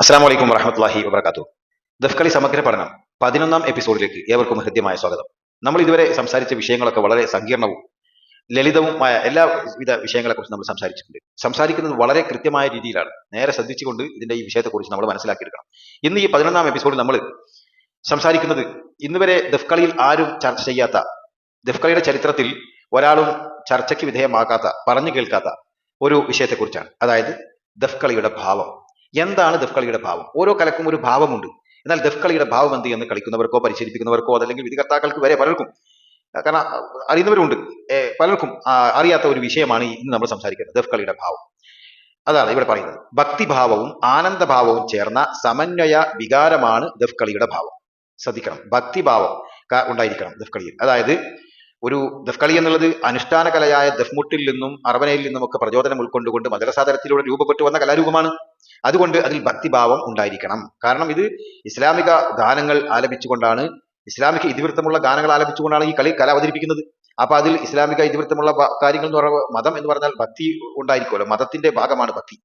അസ്സാം വലൈക്കും വറഹമത്തല്ലാഹി ദഫ്കളി സമഗ്ര പഠനം പതിനൊന്നാം എപ്പിസോഡിലേക്ക് ഏവർക്കും ഹൃദ്യമായ സ്വാഗതം. നമ്മൾ ഇതുവരെ സംസാരിച്ച വിഷയങ്ങളൊക്കെ വളരെ സങ്കീർണവും ലളിതവുമായ എല്ലാ വിധ വിഷയങ്ങളെക്കുറിച്ച് നമ്മൾ സംസാരിച്ചിട്ടുണ്ട്. സംസാരിക്കുന്നത് വളരെ കൃത്യമായ രീതിയിലാണ്. നേരെ ശ്രദ്ധിച്ചുകൊണ്ട് ഇതിന്റെ ഈ വിഷയത്തെക്കുറിച്ച് നമ്മൾ മനസ്സിലാക്കിയെടുക്കണം. ഇന്ന് ഈ പതിനൊന്നാം എപ്പിസോഡിൽ നമ്മൾ സംസാരിക്കുന്നത് ഇന്നുവരെ ദഫ്കളിയിൽ ആരും ചർച്ച ചെയ്യാത്ത ദഫ്കളിയുടെ ചരിത്രത്തിൽ ഒരാളും ചർച്ചയ്ക്ക് വിധേയമാക്കാത്ത പറഞ്ഞു കേൾക്കാത്ത ഒരു വിഷയത്തെക്കുറിച്ചാണ്. അതായത് ദഫ്കളിയുടെ ഭാവം. എന്താണ് ദഫ്കളിയുടെ ഭാവം? ഓരോ കലക്കും ഒരു ഭാവമുണ്ട്. എന്നാൽ ദഫ്കളിയുടെ ഭാവം എന്ത് എന്ന് കളിക്കുന്നവർക്കോ പരിശീലിപ്പിക്കുന്നവർക്കോ അതല്ലെങ്കിൽ വിധികർത്താക്കൾക്ക് വരെ പലർക്കും. കാരണം അറിയുന്നവരുണ്ട്. പലർക്കും അറിയാത്ത ഒരു വിഷയമാണ് ഇന്ന് നമ്മൾ സംസാരിക്കുന്നത്. ദഫ്കളിയുടെ ഭാവം. അതാണ് ഇവിടെ പറയുന്നത്. ഭക്തിഭാവവും ആനന്ദഭാവവും ചേർന്ന സമന്വയ വികാരമാണ് ദഫ്കളിയുടെ ഭാവം. ശ്രദ്ധിക്കണം. ഭക്തിഭാവം ഉണ്ടായിരിക്കണം ഉണ്ടായിരിക്കണം ദഫ്കളിയിൽ അതായത് ഒരു ദഫ്കളി എന്നുള്ളത് അനുഷ്ഠാന കലയായ ദഫ്മുട്ടിൽ നിന്നും അറവനയിൽ നിന്നും ഒക്കെ പ്രചോദനം ഉൾക്കൊണ്ടുകൊണ്ട് മദ്രസാതരത്തിലൂടെ രൂപപ്പെട്ടു വന്ന കലാരൂപമാണ്. അതുകൊണ്ട് അതിൽ ഭക്തിഭാവം ഉണ്ടായിരിക്കണം. കാരണം ഇത് ഇസ്ലാമിക ഗാനങ്ങൾ ആലപിച്ചുകൊണ്ടാണ് ഇസ്ലാമിക ഇതിവൃത്തമുള്ള ഗാനങ്ങൾ ആലപിച്ചുകൊണ്ടാണ് ഈ കളി കല അവതരിപ്പിക്കുന്നത്. അപ്പൊ അതിൽ ഇസ്ലാമിക ഇതിവൃത്തമുള്ള കാര്യങ്ങൾ എന്ന് പറയുമ്പോൾ മതം എന്ന് പറഞ്ഞാൽ ഭക്തി ഉണ്ടായിരിക്കുമല്ലോ. മതത്തിന്റെ ഭാഗമാണ് ഭക്തി.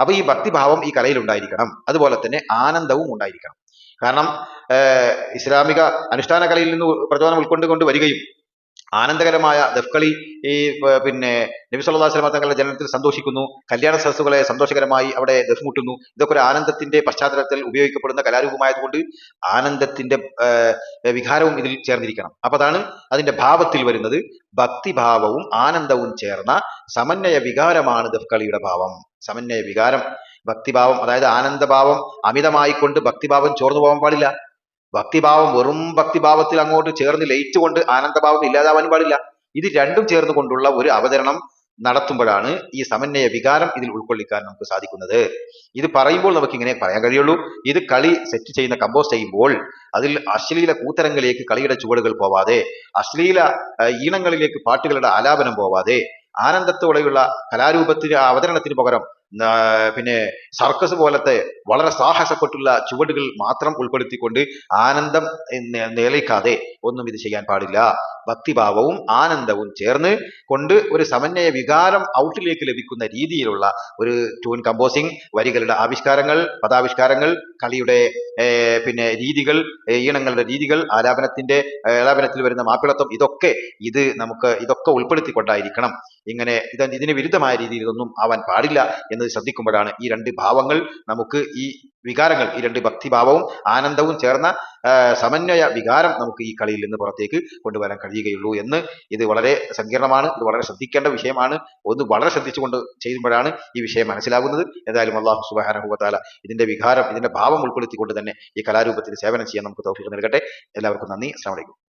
അപ്പൊ ഈ ഭക്തിഭാവം ഈ കലയിൽ ഉണ്ടായിരിക്കണം. അതുപോലെ തന്നെ ആനന്ദവും ഉണ്ടായിരിക്കണം. കാരണം ഇസ്ലാമിക അനുഷ്ഠാന കലയിൽ നിന്ന് പ്രചോദനം ഉൾക്കൊണ്ടുകൊണ്ട് വരികയും ആനന്ദകരമായ ദഫ്കളി ഈ പിന്നെ നബി അലൈഹി വസല്ലം തങ്ങളുടെ ജനനത്തിൽ സന്തോഷിക്കുന്നു. കല്യാണ സദസ്സുകളെ സന്തോഷകരമായി അവിടെ ദഫ്മുട്ടുന്നു. ഇതൊക്കെ ഒരു ആനന്ദത്തിന്റെ പശ്ചാത്തലത്തിൽ ഉപയോഗിക്കപ്പെടുന്ന കലാരൂപമായതുകൊണ്ട് ആനന്ദത്തിന്റെ വികാരവും ഇതിൽ ചേർന്നിരിക്കണം. അപ്പൊ അതാണ് അതിന്റെ ഭാവത്തിൽ വരുന്നത്. ഭക്തിഭാവവും ആനന്ദവും ചേർന്ന സമന്വയ വികാരമാണ് ദഫ്കളിയുടെ ഭാവം. സമന്വയ വികാരം ഭക്തിഭാവം അതായത് ആനന്ദഭാവം അമിതമായിക്കൊണ്ട് ഭക്തിഭാവം ചോർന്നു പോകാൻ പാടില്ല. ഭക്തിഭാവം വെറും ഭക്തിഭാവത്തിൽ അങ്ങോട്ട് ചേർന്ന് ലയിച്ചുകൊണ്ട് ആനന്ദഭാവം ഇല്ലാതാവാനും പാടില്ല. ഇത് രണ്ടും ചേർന്ന് കൊണ്ടുള്ള ഒരു അവതരണം നടത്തുമ്പോഴാണ് ഈ സമന്വയ വികാരം ഇതിൽ ഉൾക്കൊള്ളിക്കാൻ നമുക്ക് സാധിക്കുന്നത്. ഇത് പറയുമ്പോൾ നമുക്ക് ഇങ്ങനെ പറയാൻ കഴിയുള്ളൂ. ഇത് കളി സെറ്റ് ചെയ്യുന്ന കമ്പോസ് ചെയ്യുമ്പോൾ അതിൽ അശ്ലീല കൂത്തരങ്ങളിലേക്ക് കളിയുടെ ചുവടുകൾ പോവാതെ അശ്ലീല ഈണങ്ങളിലേക്ക് പാട്ടുകളുടെ ആലാപനം പോവാതെ ആനന്ദത്തോടെയുള്ള കലാരൂപത്തിന് അവതരണത്തിന് പകരം പിന്നെ സർക്കസ് പോലത്തെ വളരെ സാഹസപ്പെട്ടുള്ള ചുവടുകൾ മാത്രം ഉൾപ്പെടുത്തിക്കൊണ്ട് ആനന്ദം നിലയ്ക്കാതെ ഒന്നും ഇത് ചെയ്യാൻ പാടില്ല. ഭക്തിഭാവവും ആനന്ദവും ചേർന്ന് കൊണ്ട് ഒരു സമന്വയ വികാരം ഔട്ടിലേക്ക് ലഭിക്കുന്ന രീതിയിലുള്ള ഒരു ട്യൂൺ കമ്പോസിംഗ് വരികളുടെ ആവിഷ്കാരങ്ങൾ പദാവിഷ്കാരങ്ങൾ കളിയുടെ പിന്നെ രീതികൾ ഈണങ്ങളുടെ രീതികൾ ആലാപനത്തിന്റെ ആലാപനത്തിൽ വരുന്ന മാപ്പിളത്വം ഇതൊക്കെ ഇത് നമുക്ക് ഇതൊക്കെ ഉൾപ്പെടുത്തിക്കൊണ്ടായിരിക്കണം. ഇങ്ങനെ ഇത് ഇതിന് വിരുദ്ധമായ രീതിയിൽ ഇതൊന്നും ആവാൻ പാടില്ല എന്നത് ശ്രദ്ധിക്കുമ്പോഴാണ് ഈ രണ്ട് ഭാവങ്ങൾ നമുക്ക് ഈ വികാരങ്ങൾ ഈ രണ്ട് ഭക്തിഭാവവും ആനന്ദവും ചേർന്ന സമന്വയ വികാരം നമുക്ക് ഈ കളിയിൽ നിന്ന് പുറത്തേക്ക് കൊണ്ടുവരാൻ കഴിയുകയുള്ളൂ എന്ന് ഇത് വളരെ സങ്കീർണമാണ് ഇത് വളരെ ശ്രദ്ധിക്കേണ്ട വിഷയമാണ്. ഒന്ന് വളരെ ശ്രദ്ധിച്ചുകൊണ്ട് ചെയ്യുമ്പോഴാണ് ഈ വിഷയം മനസ്സിലാകുന്നത്. ഏതായാലും അള്ളാഹു സുബാനഹുബത്താല ഇതിന്റെ വികാരം ഇതിന്റെ ഭാവം ഉൾപ്പെടുത്തിക്കൊണ്ട് തന്നെ ഈ കലാരൂപത്തിൽ സേവനം ചെയ്യാൻ നമുക്ക് തൗഫീഖ് നൽകട്ടെ. എല്ലാവർക്കും നന്ദി. അസ്സാം വലൈക്കും